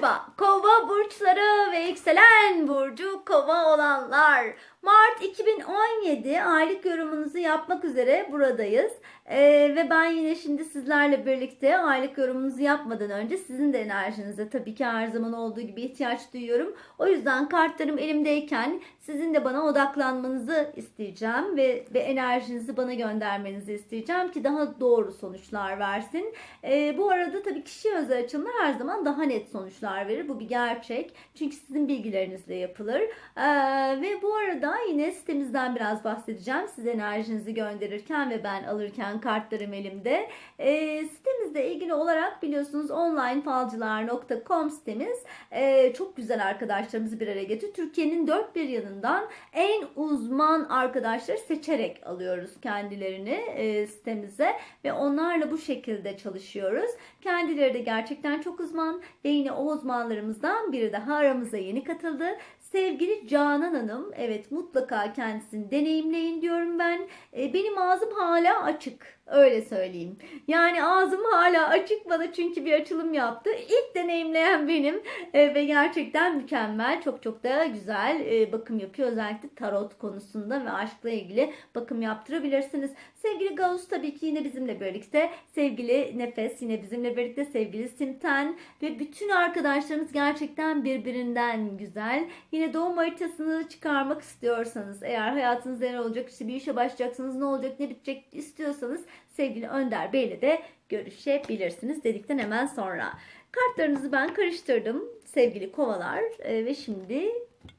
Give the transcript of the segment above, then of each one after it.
Merhaba kova burçları ve yükselen burcu kova olanlar. Mart 2017 aylık yorumunuzu yapmak üzere buradayız. Ee, ve ben yine şimdi sizlerle birlikte aylık yorumunuzu yapmadan önce sizin de enerjinize tabii ki her zaman olduğu gibi ihtiyaç duyuyorum. O yüzden kartlarım elimdeyken sizin de bana odaklanmanızı isteyeceğim ve, ve enerjinizi bana göndermenizi isteyeceğim ki daha doğru sonuçlar versin. Ee, bu arada tabii kişi özel açılımlar her zaman daha net sonuçlar verir. Bu bir gerçek. Çünkü sizin bilgilerinizle yapılır. Ee, ve bu arada yine sitemizden biraz bahsedeceğim. Siz enerjinizi gönderirken ve ben alırken kartlarım elimde. Ee, sitemizle ilgili olarak biliyorsunuz onlinefalcılar.com sitemiz ee, çok güzel arkadaşlarımızı bir araya getiriyor. Türkiye'nin dört bir yanından en uzman arkadaşları seçerek alıyoruz kendilerini e, sitemize ve onlarla bu şekilde çalışıyoruz. Kendileri de gerçekten çok uzman ve yine o uzmanlarımızdan biri daha aramıza yeni katıldı. Sevgili Canan Hanım, evet mutlaka kendisini deneyimleyin diyorum ben. E, benim ağzım hala açık, öyle söyleyeyim. Yani ağzım hala açık bana çünkü bir açılım yaptı. İlk deneyimleyen benim E, ve gerçekten mükemmel, çok çok da güzel e, bakım yapıyor. Özellikle tarot konusunda ve aşkla ilgili bakım yaptırabilirsiniz. Sevgili Gauss tabii ki yine bizimle birlikte. Sevgili Nefes yine bizimle birlikte. Sevgili Simten ve bütün arkadaşlarımız gerçekten birbirinden güzel. Yine doğum haritasını çıkarmak istiyorsanız eğer hayatınızda ne olacak işte bir işe başlayacaksınız ne olacak ne bitecek istiyorsanız sevgili Önder Bey'le de görüşebilirsiniz dedikten hemen sonra. Kartlarınızı ben karıştırdım sevgili kovalar Ee, ve şimdi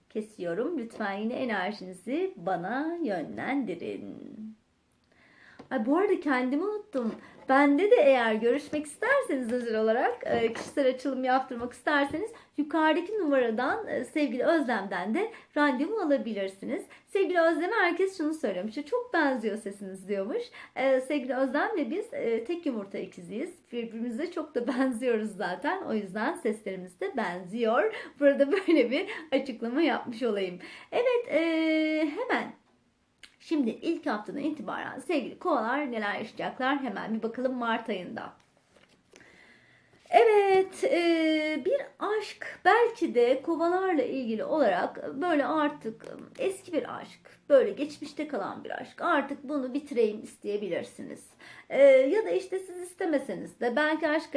kesiyorum. Lütfen yine enerjinizi bana yönlendirin. Ay bu arada kendimi unuttum. Bende de eğer görüşmek isterseniz özel olarak e, kişisel açılım yaptırmak isterseniz yukarıdaki numaradan e, sevgili Özlem'den de randevu alabilirsiniz. Sevgili Özlem'e herkes şunu söylemiş. Çok benziyor sesiniz diyormuş. E, sevgili Özlem'le biz tek yumurta ikiziyiz. Birbirimize çok da benziyoruz zaten. O yüzden seslerimiz de benziyor. Burada böyle bir açıklama yapmış olayım. Evet hemen Şimdi ilk haftadan itibaren sevgili kovalar neler yaşayacaklar hemen bir bakalım Mart ayında. Evet e, bir aşk belki de kovalarla ilgili olarak böyle artık eski bir aşk böyle geçmişte kalan bir aşk artık bunu bitireyim isteyebilirsiniz. E, ya da işte siz istemeseniz de belki aşk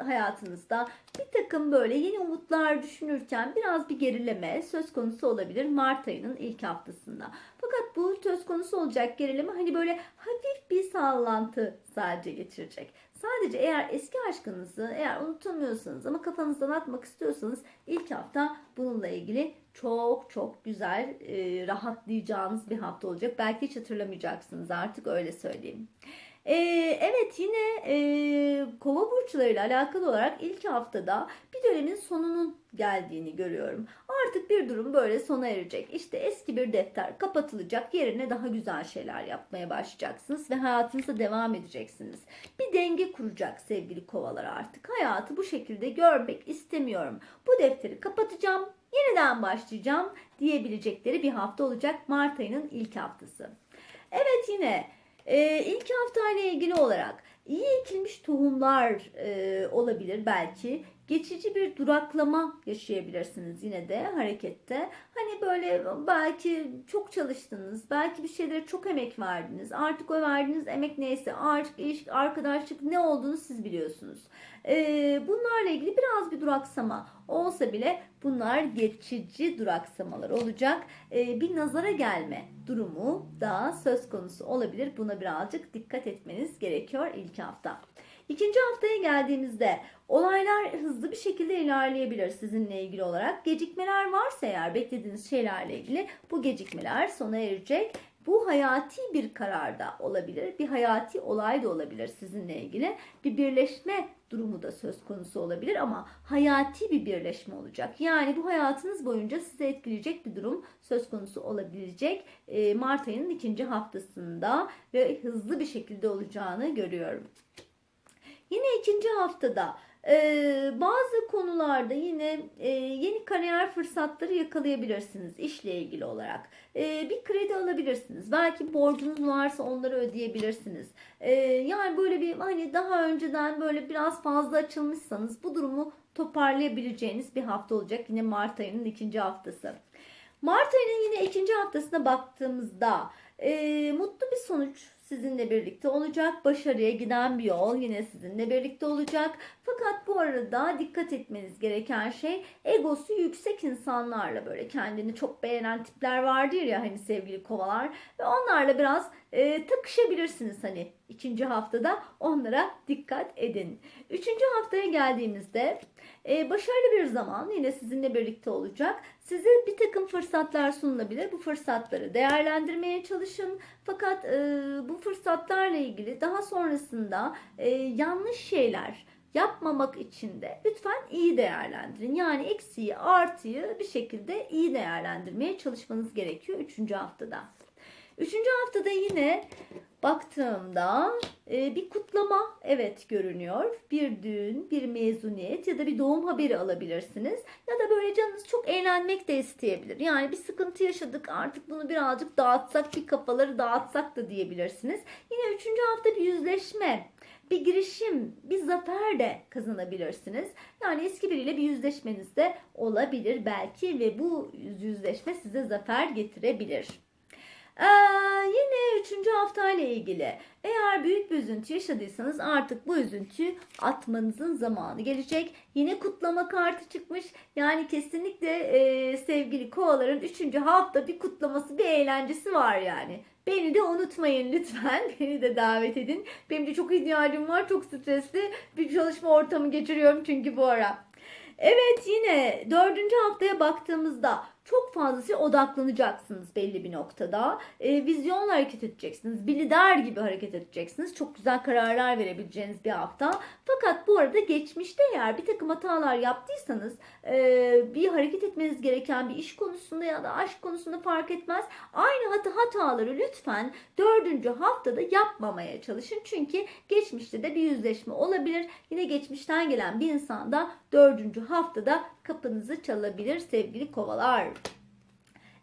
hayatınızda bir takım böyle yeni umutlar düşünürken biraz bir gerileme söz konusu olabilir Mart ayının ilk haftasında. Fakat bu söz konusu olacak gerileme hani böyle hafif bir sallantı sadece geçirecek. Sadece eğer eski aşkınızı eğer unutamıyorsanız ama kafanızdan atmak istiyorsanız ilk hafta bununla ilgili çok çok güzel e, rahatlayacağınız bir hafta olacak. Belki hiç hatırlamayacaksınız artık öyle söyleyeyim. Ee, evet yine e, kova burçlarıyla alakalı olarak ilk haftada bir dönemin sonunun geldiğini görüyorum. Artık bir durum böyle sona erecek. İşte eski bir defter kapatılacak. Yerine daha güzel şeyler yapmaya başlayacaksınız ve hayatınıza devam edeceksiniz. Bir denge kuracak sevgili kovalar artık. Hayatı bu şekilde görmek istemiyorum. Bu defteri kapatacağım. Yeniden başlayacağım diyebilecekleri bir hafta olacak Mart ayının ilk haftası. Evet yine ee, ilk haftayla ilgili olarak iyi ekilmiş tohumlar e, olabilir belki. Geçici bir duraklama yaşayabilirsiniz yine de harekette. Hani böyle belki çok çalıştınız, belki bir şeylere çok emek verdiniz. Artık o verdiğiniz emek neyse, artık ilişki, arkadaşlık ne olduğunu siz biliyorsunuz. Ee, bunlarla ilgili biraz bir duraksama olsa bile bunlar geçici duraksamalar olacak. Ee, bir nazara gelme durumu da söz konusu olabilir. Buna birazcık dikkat etmeniz gerekiyor ilk hafta. İkinci haftaya geldiğimizde olaylar hızlı bir şekilde ilerleyebilir sizinle ilgili olarak. Gecikmeler varsa eğer beklediğiniz şeylerle ilgili bu gecikmeler sona erecek. Bu hayati bir karar da olabilir. Bir hayati olay da olabilir sizinle ilgili. Bir birleşme durumu da söz konusu olabilir ama hayati bir birleşme olacak. Yani bu hayatınız boyunca sizi etkileyecek bir durum söz konusu olabilecek e, Mart ayının ikinci haftasında ve hızlı bir şekilde olacağını görüyorum. Yine ikinci haftada ee, bazı konularda yine e, yeni kariyer fırsatları yakalayabilirsiniz işle ilgili olarak. Ee, bir kredi alabilirsiniz. Belki borcunuz varsa onları ödeyebilirsiniz. Ee, yani böyle bir hani daha önceden böyle biraz fazla açılmışsanız bu durumu toparlayabileceğiniz bir hafta olacak. Yine Mart ayının ikinci haftası. Mart ayının yine ikinci haftasına baktığımızda e, mutlu bir sonuç sizinle birlikte olacak. Başarıya giden bir yol yine sizinle birlikte olacak. Fakat bu arada dikkat etmeniz gereken şey egosu yüksek insanlarla böyle kendini çok beğenen tipler vardır ya hani sevgili kovalar ve onlarla biraz e, takışabilirsiniz hani ikinci haftada onlara dikkat edin. Üçüncü haftaya geldiğimizde e, başarılı bir zaman yine sizinle birlikte olacak. Size bir takım fırsatlar sunulabilir. Bu fırsatları değerlendirmeye çalışın. Fakat e, bu fırsatlarla ilgili daha sonrasında e, yanlış şeyler yapmamak için de lütfen iyi değerlendirin. Yani eksiği artıyı bir şekilde iyi değerlendirmeye çalışmanız gerekiyor 3. haftada. Üçüncü haftada yine baktığımda e, bir kutlama evet görünüyor. Bir düğün, bir mezuniyet ya da bir doğum haberi alabilirsiniz. Ya da böyle canınız çok eğlenmek de isteyebilir. Yani bir sıkıntı yaşadık artık bunu birazcık dağıtsak, bir kafaları dağıtsak da diyebilirsiniz. Yine üçüncü hafta bir yüzleşme, bir girişim, bir zafer de kazanabilirsiniz. Yani eski biriyle bir yüzleşmeniz de olabilir belki ve bu yüzleşme size zafer getirebilir. Ee, yine üçüncü hafta ile ilgili eğer büyük bir üzüntü yaşadıysanız artık bu üzüntüyü atmanızın zamanı gelecek. Yine kutlama kartı çıkmış. Yani kesinlikle e, sevgili kovaların üçüncü hafta bir kutlaması, bir eğlencesi var yani. Beni de unutmayın lütfen. Beni de davet edin. Benim de çok ihtiyacım var. Çok stresli bir çalışma ortamı geçiriyorum çünkü bu ara. Evet yine dördüncü haftaya baktığımızda çok fazlasıyla odaklanacaksınız belli bir noktada. E, vizyonla hareket edeceksiniz. Bir lider gibi hareket edeceksiniz. Çok güzel kararlar verebileceğiniz bir hafta. Fakat bu arada geçmişte eğer bir takım hatalar yaptıysanız e, bir hareket etmeniz gereken bir iş konusunda ya da aşk konusunda fark etmez. Aynı hata hataları lütfen dördüncü haftada yapmamaya çalışın. Çünkü geçmişte de bir yüzleşme olabilir. Yine geçmişten gelen bir insan da dördüncü haftada kapınızı çalabilir sevgili kovalar.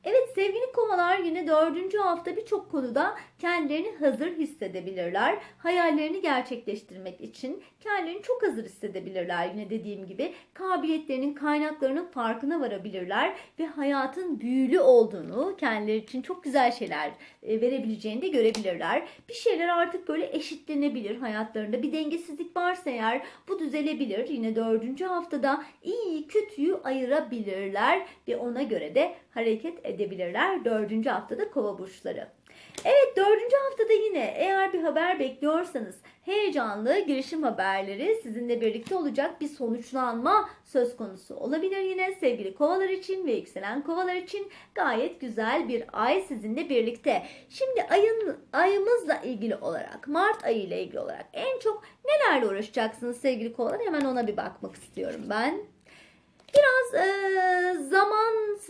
Evet sevgili kovalar yine dördüncü hafta birçok konuda kendilerini hazır hissedebilirler. Hayallerini gerçekleştirmek için kendilerini çok hazır hissedebilirler. Yine dediğim gibi kabiliyetlerinin kaynaklarının farkına varabilirler ve hayatın büyülü olduğunu kendileri için çok güzel şeyler e, verebileceğini de görebilirler. Bir şeyler artık böyle eşitlenebilir hayatlarında. Bir dengesizlik varsa eğer bu düzelebilir. Yine dördüncü haftada iyi kötüyü ayırabilirler ve ona göre de hareket edebilirler. Dördüncü haftada kova burçları. Evet dördüncü haftada yine eğer bir haber bekliyorsanız heyecanlı girişim haberleri sizinle birlikte olacak bir sonuçlanma söz konusu olabilir yine sevgili kovalar için ve yükselen kovalar için gayet güzel bir ay sizinle birlikte. Şimdi ayın ayımızla ilgili olarak Mart ayı ile ilgili olarak en çok nelerle uğraşacaksınız sevgili kovalar hemen ona bir bakmak istiyorum ben.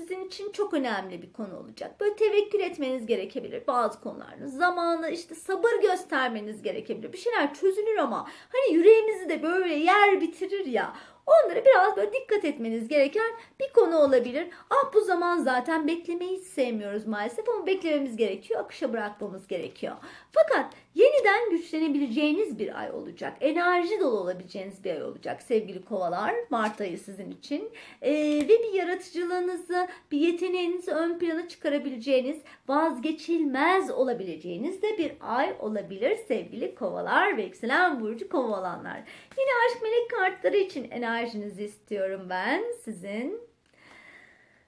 Sizin için çok önemli bir konu olacak. Böyle tevekkül etmeniz gerekebilir bazı konularda. Zamanı işte sabır göstermeniz gerekebilir. Bir şeyler çözülür ama hani yüreğimizi de böyle yer bitirir ya. Onlara biraz böyle dikkat etmeniz gereken bir konu olabilir. Ah bu zaman zaten beklemeyi hiç sevmiyoruz maalesef ama beklememiz gerekiyor. Akışa bırakmamız gerekiyor. Fakat yeniden güçlenebileceğiniz bir ay olacak. Enerji dolu olabileceğiniz bir ay olacak sevgili kovalar. Mart ayı sizin için. Ee, ve bir yaratıcılığınızı, bir yeteneğinizi ön plana çıkarabileceğiniz, vazgeçilmez olabileceğiniz de bir ay olabilir sevgili kovalar ve yükselen burcu kova olanlar. Yine aşk melek kartları için enerjinizi istiyorum ben sizin.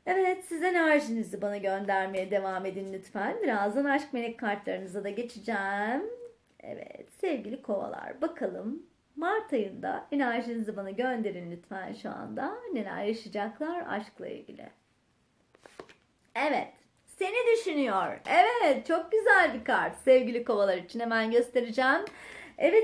Evet siz enerjinizi bana göndermeye devam edin lütfen. Birazdan aşk melek kartlarınıza da geçeceğim. Evet sevgili kovalar bakalım Mart ayında enerjinizi bana gönderin lütfen şu anda. Neler yaşayacaklar aşkla ilgili. Evet seni düşünüyor. Evet çok güzel bir kart sevgili kovalar için hemen göstereceğim. Evet